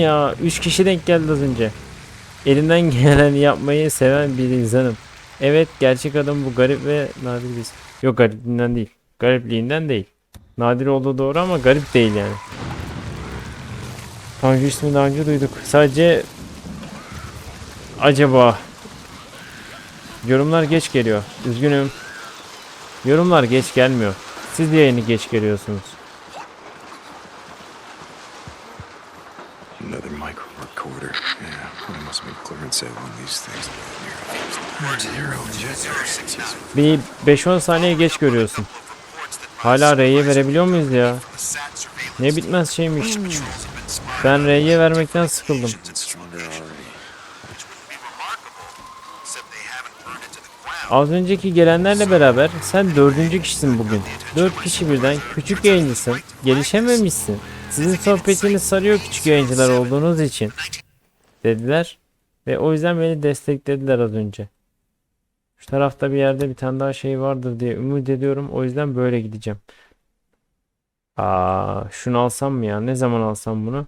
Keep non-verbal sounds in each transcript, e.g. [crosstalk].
Ya? 3 kişi denk geldi az önce. Elinden geleni yapmayı seven bir insanım. Evet gerçek adam bu garip ve nadir biz. Yok garipliğinden değil. Garipliğinden değil. Nadir olduğu doğru ama garip değil yani. Tanju ismini daha önce duyduk. Sadece acaba yorumlar geç geliyor. Üzgünüm. Yorumlar geç gelmiyor. Siz de yayını geç geliyorsunuz. Bir 5-10 saniye geç görüyorsun. Hala R'ye verebiliyor muyuz ya? Ne bitmez şeymiş. Ben R'ye vermekten sıkıldım. Az önceki gelenlerle beraber sen dördüncü kişisin bugün. Dört kişi birden küçük yayıncısın. Gelişememişsin. Sizin sohbetiniz sarıyor küçük yayıncılar olduğunuz için. Dediler. Ve o yüzden beni desteklediler az önce. Şu tarafta bir yerde bir tane daha şey vardır diye ümit ediyorum. O yüzden böyle gideceğim. Aa, şunu alsam mı ya? Ne zaman alsam bunu?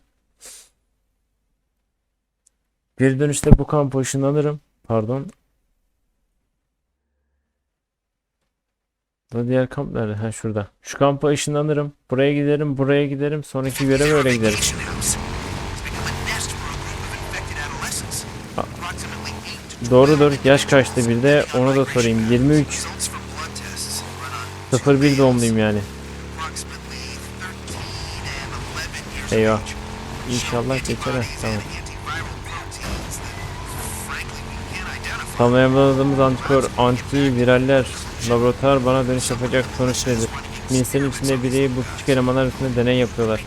Bir dönüşte bu kampa ışınlanırım. Pardon. Bu diğer kamp nerede? Ha şurada. Şu kampa ışınlanırım. Buraya giderim, buraya giderim. Sonraki görev öyle giderim. Doğrudur. Yaş kaçtı bir de onu da sorayım. 23. 01 doğumluyum yani. Eyvah. İnşallah geçer. Tamam. Tamamladığımız antikor, antiviraller, laboratuvar bana dönüş yapacak sonuç nedir? Ministerin içinde biri bu küçük elemanlar üstünde deney yapıyorlar.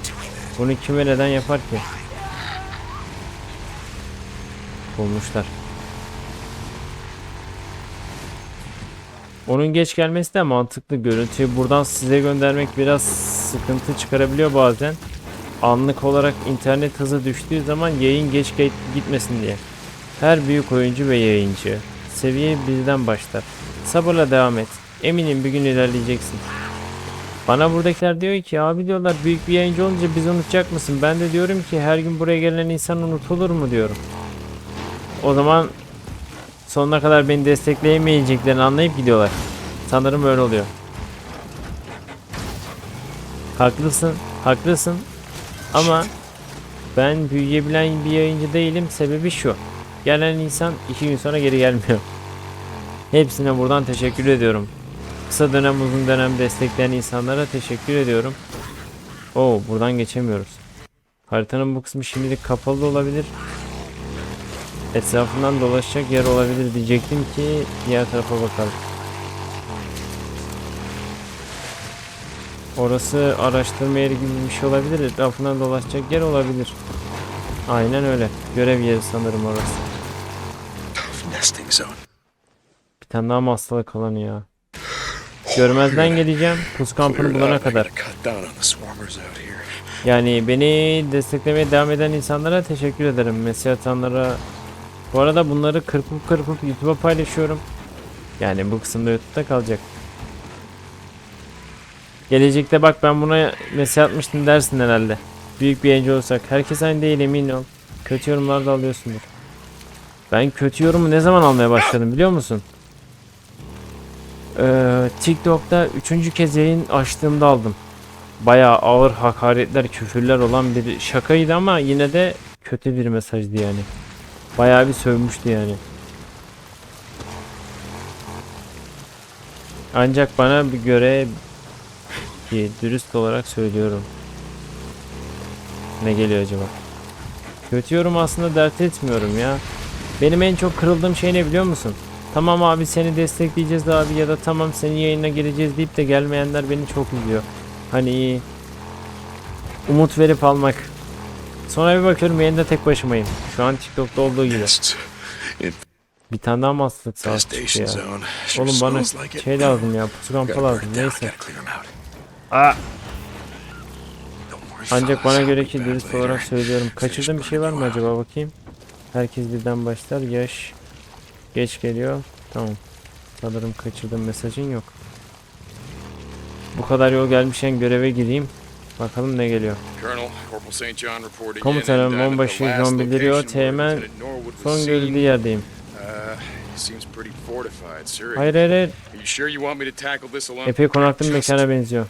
Bunu kim ve neden yapar ki? Bulmuşlar. Onun geç gelmesi de mantıklı. Görüntüyü buradan size göndermek biraz sıkıntı çıkarabiliyor bazen. Anlık olarak internet hızı düştüğü zaman yayın geç ge- gitmesin diye. Her büyük oyuncu ve yayıncı seviye birden başlar. Sabırla devam et. Eminim bir gün ilerleyeceksin. Bana buradakiler diyor ki abi diyorlar büyük bir yayıncı olunca bizi unutacak mısın? Ben de diyorum ki her gün buraya gelen insan unutulur mu diyorum. O zaman sonuna kadar beni destekleyemeyeceklerini anlayıp gidiyorlar. Sanırım öyle oluyor. Haklısın, haklısın. Ama ben büyüyebilen bir yayıncı değilim. Sebebi şu. Gelen insan iki gün sonra geri gelmiyor. Hepsine buradan teşekkür ediyorum. Kısa dönem uzun dönem destekleyen insanlara teşekkür ediyorum. Oo buradan geçemiyoruz. Haritanın bu kısmı şimdilik kapalı olabilir. Etrafından dolaşacak yer olabilir diyecektim ki diğer tarafa bakalım. Orası araştırma yeri gibi bir şey olabilir. Etrafından dolaşacak yer olabilir. Aynen öyle. Görev yeri sanırım orası. Bir tane daha hastalık alanı ya? Görmezden geleceğim. Pus kampını bulana kadar. Yani beni desteklemeye devam eden insanlara teşekkür ederim. Mesaj atanlara. Bu arada bunları kırpıp kırpıp YouTube'a paylaşıyorum. Yani bu kısımda YouTube'da kalacak. Gelecekte bak ben buna mesaj atmıştım dersin herhalde. Büyük bir yayıncı olsak. Herkes aynı değil emin ol. Kötü yorumlar da alıyorsundur. Ben kötü yorumu ne zaman almaya başladım biliyor musun? Ee, TikTok'ta üçüncü kez yayın açtığımda aldım bayağı ağır hakaretler, küfürler olan bir şakaydı ama yine de kötü bir mesajdı yani. Bayağı bir sövmüştü yani. Ancak bana bir göre ki dürüst olarak söylüyorum. Ne geliyor acaba? Kötü yorum aslında dert etmiyorum ya. Benim en çok kırıldığım şey ne biliyor musun? Tamam abi seni destekleyeceğiz abi ya da tamam senin yayına geleceğiz deyip de gelmeyenler beni çok üzüyor. Hani umut verip almak. Sonra bir bakıyorum yayında tek başımayım. Şu an TikTok'ta olduğu gibi. Bir tane daha hastalık sağlık çıktı ya. Oğlum bana şey lazım ya pusu kampa lazım neyse. Aa, ancak bana göre ki dürüst olarak söylüyorum. Kaçırdığım bir şey var mı acaba bakayım. Herkes birden başlar. Yaş geç geliyor. Tamam. Sanırım kaçırdığım mesajın yok. Bu kadar yol gelmişken göreve gireyim. Bakalım ne geliyor. Komutanım the onbaşı John bildiriyor. Teğmen son görüldüğü yerdeyim. Uh, he seems pretty fortified, sir. Hayır hayır hayır. Are you sure you want me to tackle this alone? Epey konaklı bir mekana benziyor.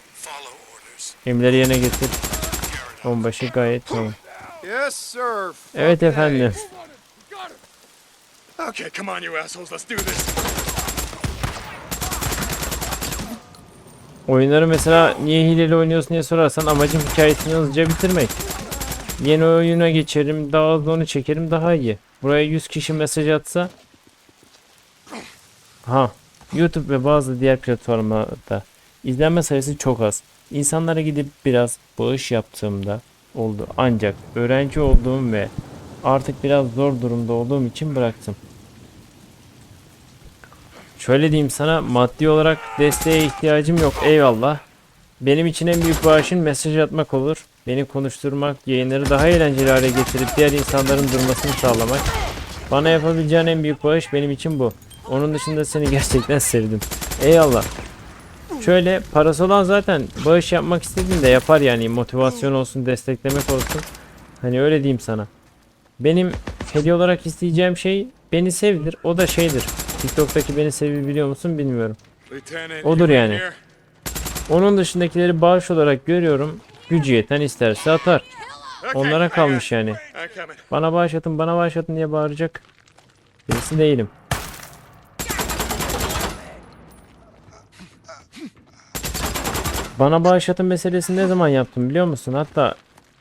Emirleri yerine getir. Onbaşı gayet tamam. Evet efendim. Okay, come on, you assholes. Let's do this. Oyunları mesela niye hileli oynuyorsun diye sorarsan amacım hikayesini hızlıca bitirmek. Yeni oyuna geçerim, daha hızlı onu çekerim daha iyi. Buraya 100 kişi mesaj atsa Ha, YouTube ve bazı diğer platformlarda izlenme sayısı çok az. İnsanlara gidip biraz bağış yaptığımda oldu. Ancak öğrenci olduğum ve artık biraz zor durumda olduğum için bıraktım. Şöyle diyeyim sana maddi olarak desteğe ihtiyacım yok eyvallah. Benim için en büyük bağışın mesaj atmak olur. Beni konuşturmak, yayınları daha eğlenceli hale getirip diğer insanların durmasını sağlamak. Bana yapabileceğin en büyük bağış benim için bu. Onun dışında seni [laughs] gerçekten sevdim. Eyvallah. Şöyle parası olan zaten bağış yapmak istediğinde yapar yani motivasyon olsun, desteklemek olsun. Hani öyle diyeyim sana. Benim hediye olarak isteyeceğim şey beni sevdir. O da şeydir. TikTok'taki beni sevi biliyor musun bilmiyorum. Odur yani. Onun dışındakileri bağış olarak görüyorum. Gücü yeten isterse atar. Onlara kalmış yani. Bana bağış atın, bana bağış atın diye bağıracak. Birisi değilim. Bana bağış atın meselesini ne zaman yaptım biliyor musun? Hatta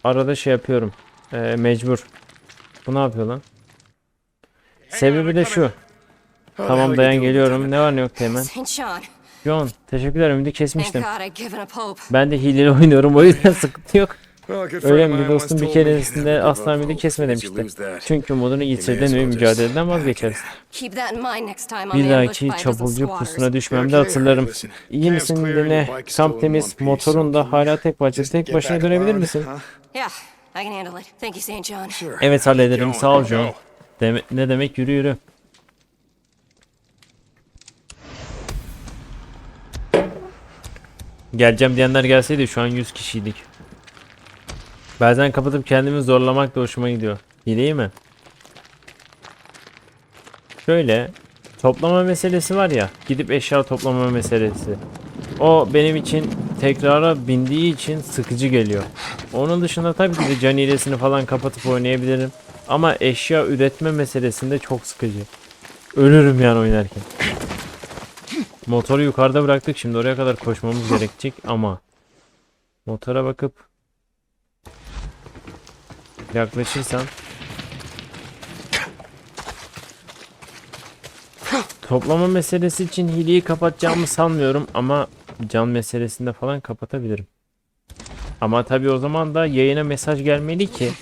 arada şey yapıyorum. Ee, mecbur. Bu ne yapıyor lan? Sebebi de şu. Tamam dayan geliyorum. Ne var ne yok teğmen. John, teşekkürler ümidi kesmiştim. Ben de hileli oynuyorum o yüzden [laughs] sıkıntı yok. Öyle mi dostum bir keresinde asla ümidi kesme demişti. Çünkü umudunu yitirden ve mücadeleden vazgeçeriz. Bir dahaki çapulcu pusuna düşmemde hatırlarım. İyi misin still Kamp temiz. Motorun da hala tek just Tek başına dönebilir misin? huh? Yeah, I can handle it. Thank you, St. John. Sure. Evet hallederim. Sağ ol. John. Deme- ne demek yürü yürü. Geleceğim diyenler gelseydi şu an 100 kişiydik. Bazen kapatıp kendimi zorlamak da hoşuma gidiyor. İyi mi? Şöyle toplama meselesi var ya gidip eşya toplama meselesi. O benim için tekrara bindiği için sıkıcı geliyor. Onun dışında tabii ki de can hilesini falan kapatıp oynayabilirim. Ama eşya üretme meselesinde çok sıkıcı. Ölürüm yani oynarken. Motoru yukarıda bıraktık şimdi oraya kadar koşmamız gerekecek ama motora bakıp yaklaşırsam toplama meselesi için hileyi kapatacağımı sanmıyorum ama can meselesinde falan kapatabilirim. Ama tabii o zaman da yayına mesaj gelmeli ki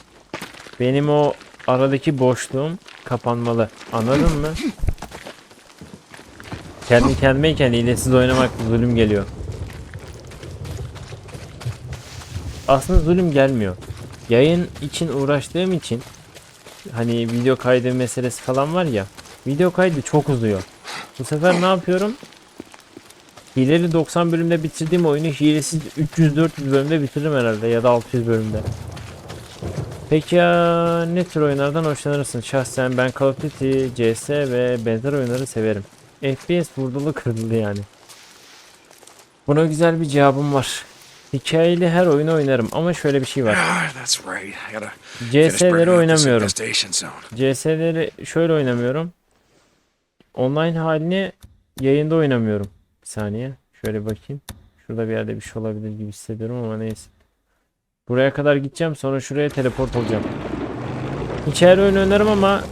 benim o aradaki boşluğum kapanmalı. Anladın mı? Kendi kendimeyken hilesiz oynamak zulüm geliyor. Aslında zulüm gelmiyor. Yayın için uğraştığım için hani video kaydı meselesi falan var ya. Video kaydı çok uzuyor. Bu sefer ne yapıyorum? Hileli 90 bölümde bitirdiğim oyunu hilesiz 300-400 bölümde bitiririm herhalde ya da 600 bölümde. Peki ya ne tür oyunlardan hoşlanırsın? Şahsen ben Call of Duty, CS ve benzer oyunları severim. FPS vurdulu kırıldı yani. Buna güzel bir cevabım var. Hikayeli her oyunu oynarım ama şöyle bir şey var. Ah, CS'leri oynamıyorum. CS'leri şöyle oynamıyorum. Online halini yayında oynamıyorum. Bir saniye. Şöyle bakayım. Şurada bir yerde bir şey olabilir gibi hissediyorum ama neyse. Buraya kadar gideceğim sonra şuraya teleport olacağım. Hikayeli oyun oynarım ama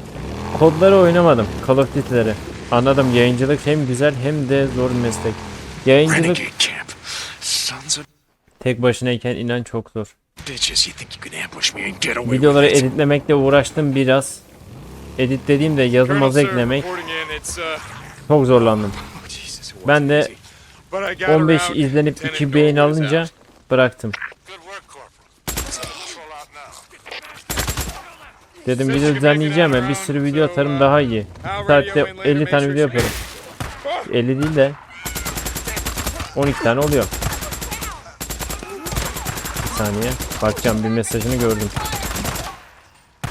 kodları oynamadım. Call of Duty'leri. Anladım yayıncılık hem güzel hem de zor bir meslek. Yayıncılık tek başınayken inan çok zor. Videoları editlemekle uğraştım biraz. Edit dediğimde yazı Colonel, mazı sir, eklemek uh, çok zorlandım. Oh, Ben de easy. but I got 15 around. izlenip Lieutenant 2 beğeni alınca bıraktım. Dedim video düzenleyeceğim ya bir sürü video atarım daha iyi. Bir saatte 50 tane video yaparım. 50 değil de 12 tane oluyor. saniye. Bakacağım bir mesajını gördüm.